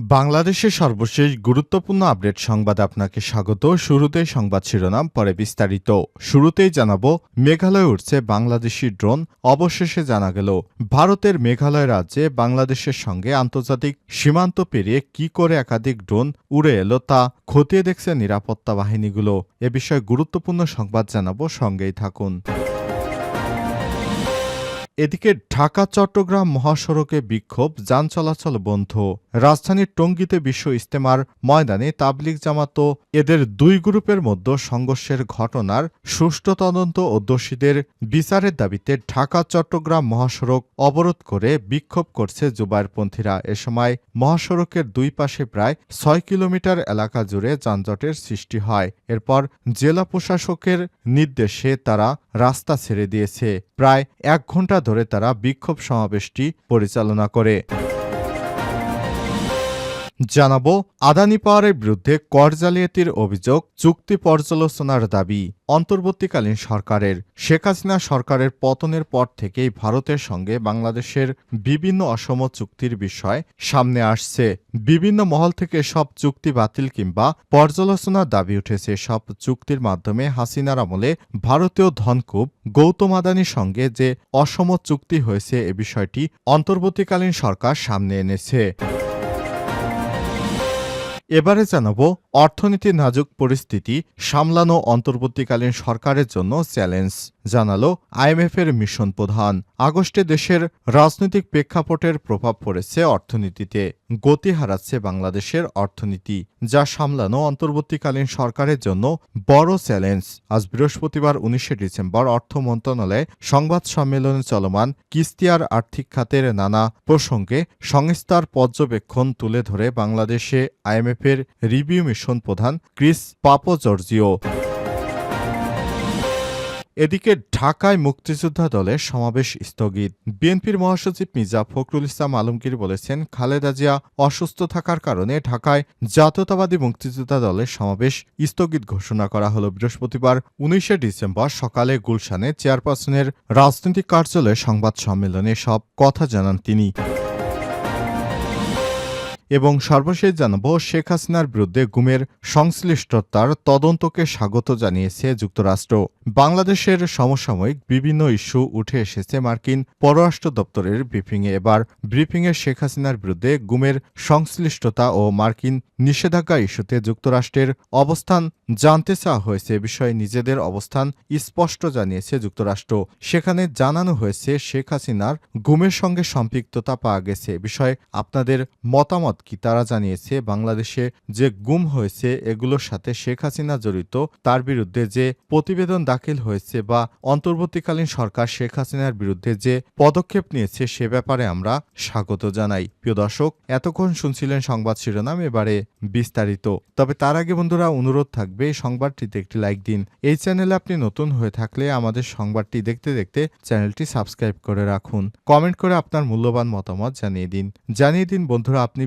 বাংলাদেশের সর্বশেষ গুরুত্বপূর্ণ আপডেট সংবাদ আপনাকে স্বাগত। শুরুতেই সংবাদ শিরোনাম, পরে বিস্তারিত। শুরুতেই জানাব, মেঘালয়ে উঠছে বাংলাদেশি ড্রোন। অবশেষে জানা গেল, ভারতের মেঘালয় রাজ্যে বাংলাদেশের সঙ্গে আন্তর্জাতিক সীমান্ত পেরিয়ে কি করে একাধিক ড্রোন উড়ে এলো তা খতিয়ে দেখছে নিরাপত্তা বাহিনীগুলো। এ বিষয়ে গুরুত্বপূর্ণ সংবাদ জানাব, সঙ্গেই থাকুন। এদিকে ঢাকা চট্টগ্রাম মহাসড়কে বিক্ষোভ, যান চলাচল বন্ধ। রাজধানীর টঙ্গীতে বিশ্ব ইস্তেমার ময়দানে তাবলিগ জামাত এদের দুই গ্রুপের মধ্যে সংঘর্ষের ঘটনার সুষ্ঠু তদন্ত ও দোষীদের বিচারের দাবিতে ঢাকা চট্টগ্রাম মহাসড়ক অবরোধ করে বিক্ষোভ করছে জুবাইরপন্থীরা। এ সময় মহাসড়কের দুই পাশে প্রায় ছয় কিলোমিটার এলাকা জুড়ে যানজটের সৃষ্টি হয়। এরপর জেলা প্রশাসকের নির্দেশে তারা রাস্তা ছেড়ে দিয়েছে। প্রায় এক ঘণ্টা ধরে তারা বিক্ষোভ সমাবেশটি পরিচালনা করে। জানাব, আদানি পাওয়ারের বিরুদ্ধে কর জালিয়াতির অভিযোগ চুক্তি পর্যালোচনার দাবি অন্তর্বর্তীকালীন সরকারের। শেখ হাসিনা সরকারের পতনের পর থেকেই ভারতের সঙ্গে বাংলাদেশের বিভিন্ন অসম চুক্তির বিষয় সামনে আসছে। বিভিন্ন মহল থেকে সব চুক্তি বাতিল কিংবা পর্যালোচনার দাবি উঠেছে। সব চুক্তির মাধ্যমে হাসিনার আমলে ভারতীয় ধনকুব গৌতম আদানির সঙ্গে যে অসম চুক্তি হয়েছে, এ বিষয়টি অন্তর্বর্তীকালীন সরকার সামনে এনেছে। এবারে জানাব অর্থনীতির নাজুক পরিস্থিতি সামলানো অন্তর্বর্তীকালীন সরকারের জন্য চ্যালেঞ্জ। জানালো আইএমএফের মিশন প্রধান। আগস্টে দেশের রাজনৈতিক প্রেক্ষাপটের প্রভাব পড়েছে অর্থনীতিতে। গতি হারাচ্ছে বাংলাদেশের অর্থনীতি, যা সামলানো অন্তর্বর্তীকালীন সরকারের জন্য বড় চ্যালেঞ্জ। আজ বৃহস্পতিবার উনিশে ডিসেম্বর অর্থ মন্ত্রণালয়ে সংবাদ সম্মেলনে চলমান কিস্তিয়ার আর্থিক খাতের নানা প্রসঙ্গে সংস্থার পর্যবেক্ষণ তুলে ধরে বাংলাদেশে আইএমএফের রিভিউ মিশন প্রধান ক্রিস পাপো জর্জিও এদিকে ঢাকায় মুক্তিযোদ্ধা দলের সমাবেশ স্থগিত। বিএনপির মহাসচিব মির্জা ফখরুল ইসলাম আলমগীর বলেছেন, খালেদা জিয়া অসুস্থ থাকার কারণে ঢাকায় জাতীয়তাবাদী মুক্তিযোদ্ধা দলের সমাবেশ স্থগিত ঘোষণা করা হল। বৃহস্পতিবার, উনিশে ডিসেম্বর সকালে গুলশানে চেয়ারপারসনের রাজনৈতিক কার্যালয়ে সংবাদ সম্মেলনে সব কথা জানান তিনি। এবং সর্বশেষ জানাব, শেখ হাসিনার বিরুদ্ধে গুমের সংশ্লিষ্টতার তদন্তকে স্বাগত জানিয়েছে যুক্তরাষ্ট্র। বাংলাদেশের সমসাময়িক বিভিন্ন ইস্যু উঠে এসেছে মার্কিন পররাষ্ট্র দপ্তরের ব্রিফিংয়ে। এবার ব্রিফিংয়ে শেখ হাসিনার বিরুদ্ধে গুমের সংশ্লিষ্টতা ও মার্কিন নিষেধাজ্ঞা ইস্যুতে যুক্তরাষ্ট্রের অবস্থান জানতে চাওয়া হয়েছে বিষয়ে নিজেদের অবস্থান স্পষ্ট জানিয়েছে যুক্তরাষ্ট্র। সেখানে জানানো হয়েছে, শেখ হাসিনার গুমের সঙ্গে সম্পৃক্ততা পাওয়া গেছে। বিষয়ে আপনাদের মতামত কি তারা জানিয়েছে, বাংলাদেশে যে গুম হয়েছে এগুলোর সাথে শেখ হাসিনা জড়িত, তার বিরুদ্ধে যে প্রতিবেদন দাখিল হয়েছে বা অন্তর্বর্তীকালীন সরকার শেখ হাসিনার বিরুদ্ধে যে পদক্ষেপ নিয়েছে সে ব্যাপারে আমরা স্বাগত জানাই। প্রিয় দর্শক, এতক্ষণ শুনছিলেন সংবাদ শিরোনাম, এবারে বিস্তারিত। তবে তার আগে বন্ধুরা, অনুরোধ থাকবে, সংবাদটিতে একটি লাইক দিন। এই চ্যানেলে আপনি নতুন হয়ে থাকলে আমাদের সংবাদটি দেখতে দেখতে চ্যানেলটি সাবস্ক্রাইব করে রাখুন। কমেন্ট করে আপনার মূল্যবান মতামত জানিয়ে দিন। জানিয়ে দিন, বন্ধুরা, আপনি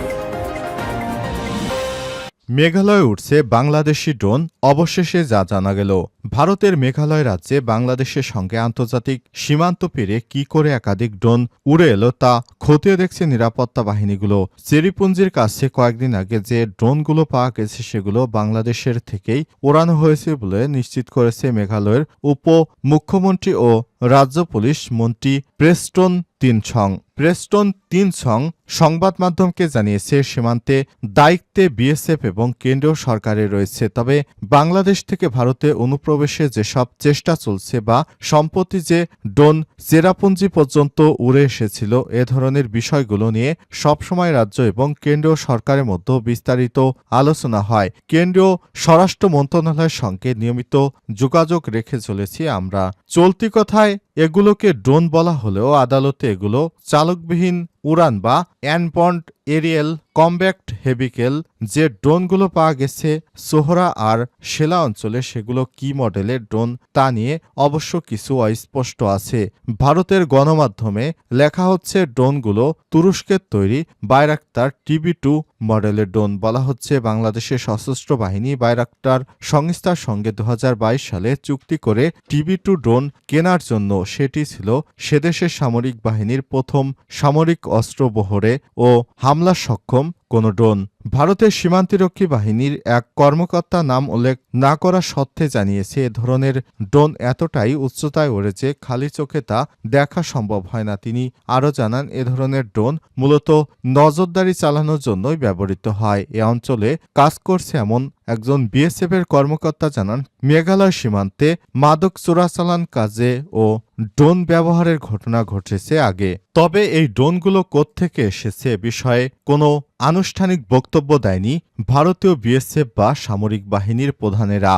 মেঘালয়ে উঠছে বাংলাদেশি ড্রোন। অবশেষে যা জানা গেল, ভারতের মেঘালয় রাজ্যে বাংলাদেশের সঙ্গে আন্তর্জাতিক সীমান্ত পেরে কি করে একাধিক ড্রোন উড়ে এলো তা খতিয়ে দেখছে নিরাপত্তা বাহিনীগুলো। চেরিপুঞ্জির কাছে কয়েকদিন আগে যে ড্রোনগুলো পাওয়া গেছে, সেগুলো বাংলাদেশের থেকেই ওড়ানো হয়েছে বলে নিশ্চিত করেছে মেঘালয়ের উপ মুখ্যমন্ত্রী ও রাজ্য পুলিশ মন্ত্রী প্রেস্টন তিনছং। প্রেস্টন তিনছং সংবাদ মাধ্যমকে জানিয়েছে, সীমান্তে দায়িত্বে বিএসএফ এবং কেন্দ্রীয় সরকারে রয়েছে। তবে বাংলাদেশ থেকে ভারতে অনুপ্রবেশে যেসব চেষ্টা চলছে বা সম্প্রতি যে ডোন চেরাপুঞ্জি পর্যন্ত উড়ে এসেছিল, এ ধরনের বিষয়গুলো নিয়ে সবসময় রাজ্য এবং কেন্দ্রীয় সরকারের মধ্যে বিস্তারিত আলোচনা হয়। কেন্দ্রীয় স্বরাষ্ট্র মন্ত্রণালয়ের সঙ্গে নিয়মিত যোগাযোগ রেখে চলেছি আমরা। চলতি কথায় Bye. এগুলোকে ড্রোন বলা হলেও আদালতে এগুলো চালকবিহীন উড়ান বা অ্যানবন্ড এরিয়েল কম্ব্যাক্ট হেভিকেল যে ড্রোনগুলো পাওয়া গেছে সোহরা আর সেলা অঞ্চলে সেগুলো কি মডেলের ড্রোন তা নিয়ে অবশ্য কিছু অস্পষ্ট আছে। ভারতের গণমাধ্যমে লেখা হচ্ছে ড্রোনগুলো তুরস্কের তৈরি বাইরাক্তার টিবি টু মডেলের ড্রোন বলা হচ্ছে। বাংলাদেশের সশস্ত্র বাহিনী বাইরাক্তার সংস্থার সঙ্গে দু হাজার বাইশ সালে চুক্তি করে টিবি টু ড্রোন কেনার জন্য সেটি ছিল সেদেশের সামরিক বাহিনীর প্রথম সামরিক অস্ত্র বহরে ও হামলা সক্ষম কোনো ড্রোন। ভারতের সীমান্তিরক্ষী বাহিনীর এক কর্মকর্তা নাম উল্লেখ না করা সত্ত্বে জানিয়েছে, এ ধরনের ড্রোন এতটাই উচ্চতায় যে খালি চোখে তা দেখা সম্ভব হয় না। তিনি আরও জানান, এ ধরনের ড্রোন মূলত নজরদারি চালানোর জন্যই ব্যবহৃত হয়। এ অঞ্চলে কাজ করছে এমন একজন বিএসএফ এর কর্মকর্তা জানান, মেঘালয় সীমান্তে মাদক চোরাচালান কাজে ও ড্রোন ব্যবহারের ঘটনা ঘটেছে আগে। তবে এই ড্রোনগুলো কোত্থেকে এসেছে এ বিষয়ে কোনো আনুষ্ঠানিক বক্তব্য দেয়নি ভারতীয় বিএসএফ বা সামরিক বাহিনীর প্রধানেরা।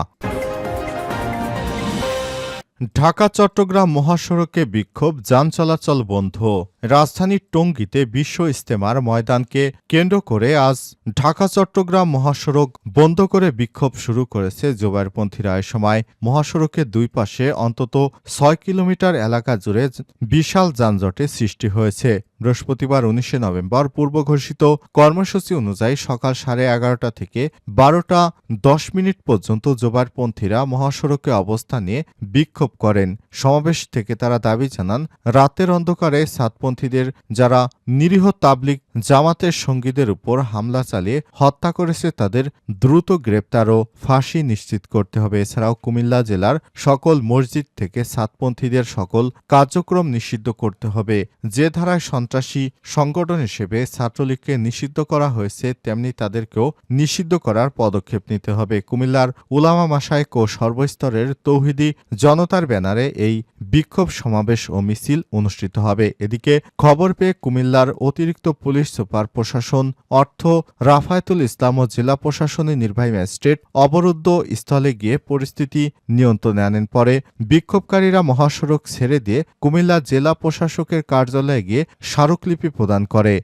ঢাকা, চট্টগ্রাম মহাসড়কে বিক্ষোভ, যান চলাচল বন্ধ। রাজধানীর টঙ্গীতে বিশ্ব ইস্তেমার ময়দানকে কেন্দ্র করে আজ ঢাকা, চট্টগ্রাম মহাসড়ক বন্ধ করে বিক্ষোভ শুরু করেছে জোবাইরপন্থীরা এ সময়। মহাসড়কের দুই পাশে অন্তত ছয় কিলোমিটার এলাকা জুড়ে বিশাল যানজটের সৃষ্টি হয়েছে। বৃহস্পতিবার উনিশে নভেম্বর পূর্ব ঘোষিত কর্মসূচি অনুযায়ী সকাল সাড়ে এগারোটা থেকে বারোটা দশ মিনিট পর্যন্ত জোবারপন্থীরা মহাসড়কে অবস্থান নিয়ে বিক্ষোভ করেন। সমাবেশ থেকে তারা দাবি জানান, রাতের অন্ধকারে সাতপন্থীদের যারা নিরীহ তাবলিক জামাতের সঙ্গীদের উপর হামলা চালিয়ে হত্যা করেছে তাদের দ্রুত গ্রেপ্তার ও ফাঁসি নিশ্চিত করতে হবে। এছাড়াও কুমিল্লা জেলার সকল মসজিদ থেকে সাতপন্থীদের সকল কার্যক্রম নিষিদ্ধ করতে হবে। যে ধারায় সন্ত্রাসী সংগঠন হিসেবে ছাত্রলীগকে নিষিদ্ধ করা হয়েছে, তেমনি তাদেরকেও নিষিদ্ধ করার পদক্ষেপ নিতে হবে। কুমিল্লার উলামা মাসায়ক ও সর্বস্তরের তৌহিদি জনতার ব্যানারে এই বিক্ষোভ সমাবেশ ও মিছিল অনুষ্ঠিত হবে। এদিকে খবর পেয়ে কুমিল্লার অতিরিক্ত পুলিশ সুপার প্রশাসন, অর্থ, রাফায়তুল ইসলাম ও জেলা প্রশাসনের নির্বাহী ম্যাজিস্ট্রেট অবরুদ্ধ স্থলে গিয়ে পরিস্থিতি নিয়ন্ত্রণে আনেন। পরে বিক্ষোভকারীরা মহাসড়ক ছেড়ে দিয়ে কুমিল্লা জেলা প্রশাসকের কার্যালয়ে গিয়ে স্মারকলিপি প্রদান করে।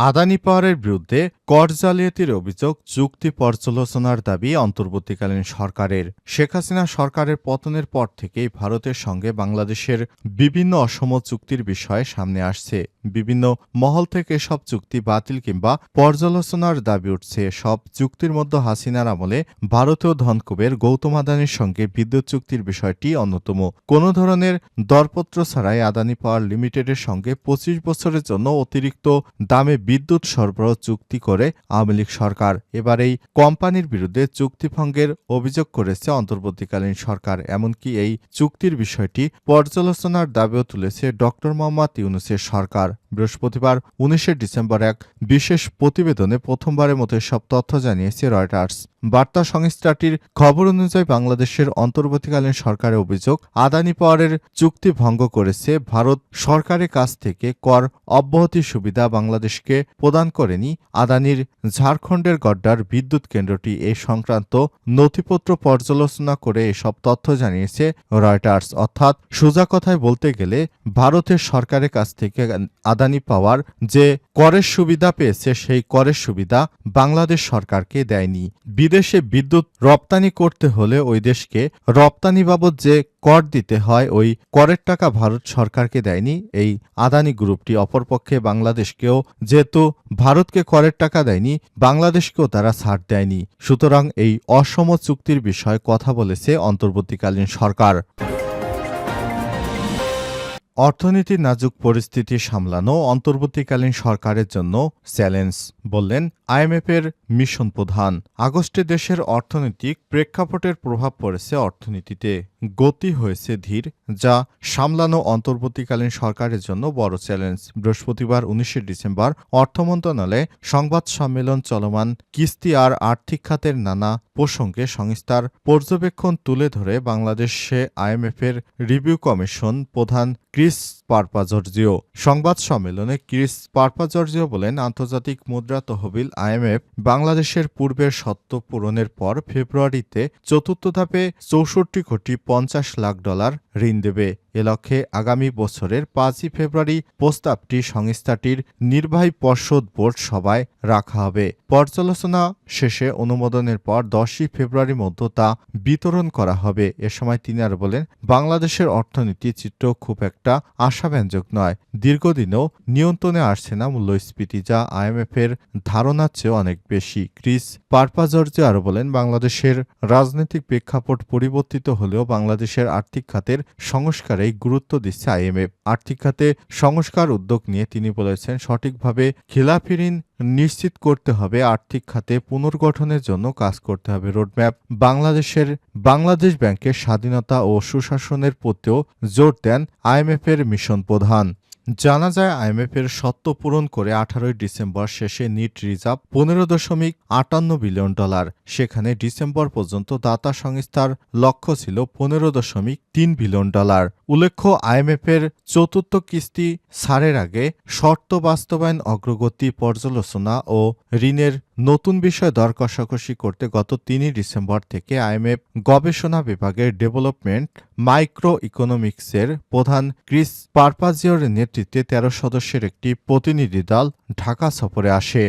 আদানি পাওয়ারের বিরুদ্ধে কর জালিয়াতির অভিযোগ চুক্তি পর্যালোচনার দাবি অন্তর্বর্তীকালীন সরকারের। শেখ হাসিনা সরকারের পতনের পর থেকেই ভারতের সঙ্গে বাংলাদেশের বিভিন্ন অসম চুক্তির বিষয়ে সামনে আসছে। বিভিন্ন মহল থেকে সব চুক্তি বাতিল কিংবা পর্যালোচনার দাবি উঠছে। সব চুক্তির মধ্যে হাসিনার আমলে ভারতীয় ধনকুবের গৌতম আদানির সঙ্গে বিদ্যুৎ চুক্তির বিষয়টি অন্যতম। কোনো ধরনের দরপত্র ছাড়াই আদানি পাওয়ার লিমিটেডের সঙ্গে পঁচিশ বছরের জন্য অতিরিক্ত দামে বিদ্যুৎ সরবরাহ চুক্তি করে আওয়ামী লীগ সরকার। এবার এই কোম্পানির বিরুদ্ধে চুক্তিভঙ্গের অভিযোগ করেছে অন্তর্বর্তীকালীন সরকার। এমনকি এই চুক্তির বিষয়টি পর্যালোচনার দাবিও তুলেছে ড মোহাম্মদ ইউনুসের সরকার। বৃহস্পতিবার, উনিশে ডিসেম্বর এক বিশেষ প্রতিবেদনে প্রথমবারের মতো সব তথ্য জানিয়েছে রয়টার্স। বার্তা সংস্থাটির খবর অনুযায়ী বাংলাদেশের অন্তর্বর্তীকালীন সরকারের অভিযোগ, আদানি পাওয়ারের চুক্তি ভঙ্গ করেছে ভারত সরকারের কাছ থেকে কর অব্যাহতি সুবিধা বাংলাদেশকে প্রদান করেনি। আদানির ঝাড়খণ্ডের গড্ডার বিদ্যুৎ কেন্দ্রটি এ সংক্রান্ত নথিপত্র পর্যালোচনা করে এসব তথ্য জানিয়েছে রয়টার্স। অর্থাৎ সোজা কথায় বলতে গেলে, ভারতের সরকারের কাছ থেকে আদানি পাওয়ার যে করের সুবিধা পেয়েছে, সেই করের সুবিধা বাংলাদেশ সরকারকে দেয়নি। বিদেশে বিদ্যুৎ রপ্তানি করতে হলে ওই দেশকে রপ্তানি বাবদ যে কর দিতে হয়, ওই করের টাকা ভারত সরকারকে দেয়নি। এই আদানি গ্রুপটি অপরপক্ষে বাংলাদেশকেও যেহেতু ভারতকে করের টাকা দেয়নি, বাংলাদেশকেও তারা ছাড় দেয়নি। সুতরাং এই অসম চুক্তির বিষয়ে কথা বলেছে অন্তর্বর্তীকালীন সরকার। অর্থনীতির নাজুক পরিস্থিতি সামলানো অন্তর্বর্তীকালীন সরকারের জন্য চ্যালেঞ্জ বললেন আইএমএফের মিশন প্রধান। আগস্টে দেশের অর্থনৈতিক প্রেক্ষাপটের প্রভাব পড়েছে অর্থনীতিতে। গতি হয়েছে ধীর, যা সামলানো অন্তর্বর্তীকালীন সরকারের জন্য বড় চ্যালেঞ্জ। বৃহস্পতিবার, উনিশে ডিসেম্বর, অর্থ মন্ত্রণালয়ে সংবাদ সম্মেলন চলমান কিস্তি আর আর্থিক খাতের নানা প্রসঙ্গে সংস্থার পর্যবেক্ষণ তুলে ধরে বাংলাদেশে আইএমএফের রিভিউ কমিশন প্রধান ক্রিস পারপাজর্জিও। সংবাদ সম্মেলনে ক্রিস পারপাজর্জিও বলেন, আন্তর্জাতিক মুদ্রা তহবিল আইএমএফ বাংলাদেশের পূর্বের সত্য পূরণের পর ফেব্রুয়ারিতে চতুর্থ ধাপে চৌষট্টি কোটি পঞ্চাশ লাখ ডলার ঋণ দেবে। এ লক্ষ্যে আগামী বছরের পাঁচই ফেব্রুয়ারি প্রস্তাবটি সংস্থাটির নির্বাহী পর্ষদ বোর্ড সভায় রাখা হবে। পর্যালোচনা শেষে অনুমোদনের পর দশই ফেব্রুয়ারি মধ্যে তা বিতরণ করা হবে। এ সময় তিনি আর বলেন, বাংলাদেশের অর্থনীতি চিত্র খুব একটা আশাব্যঞ্জক নয়। দীর্ঘদিনেও নিয়ন্ত্রণে আসছে না মূল্যস্ফীতি, যা আইএমএফ এর ধারণার চেয়ে অনেক বেশি। ক্রিস পারপাজর্জে আরও বলেন, বাংলাদেশের রাজনৈতিক প্রেক্ষাপট পরিবর্তিত হলেও বাংলাদেশের আর্থিক খাতের সংস্কারে গুরুত্ব দিচ্ছে আইএমএফ আর্থিক খাতে সংস্কার উদ্যোগ নিয়ে তিনি বলেছেন, সঠিকভাবে খিলাফি ঋণ নিশ্চিত করতে হবে, আর্থিক খাতে পুনর্গঠনের জন্য কাজ করতে হবে। রোডম্যাপ, বাংলাদেশের বাংলাদেশ ব্যাংকের স্বাধীনতা ও সুশাসনের প্রতিও জোর দেন আইএমএফের মিশন প্রধান। জানা যায় আইএমএফের সত্য পূরণ করে আঠারোই ডিসেম্বর শেষে নিট রিজার্ভ পনেরো দশমিক আটান্ন বিলিয়ন ডলার। সেখানে ডিসেম্বর পর্যন্ত দাতা সংস্থার লক্ষ্য ছিল পনেরো দশমিক তিন বিলিয়ন ডলার। উল্লেখ্য, আইএমএফের চতুর্থ কিস্তি ছাড়ের আগে শর্ত বাস্তবায়ন, অগ্রগতি পর্যালোচনা ও ঋণের নতুন বিষয় দর কষাকষি করতে গত তিনই ডিসেম্বর থেকে আইএমএফ গবেষণা বিভাগের ডেভেলপমেন্ট মাইক্রো ইকোনমিক্সের প্রধান ক্রিস পারপাজিওর নেতৃত্বে তেরো সদস্যের একটি প্রতিনিধি দল ঢাকা সফরে আসে।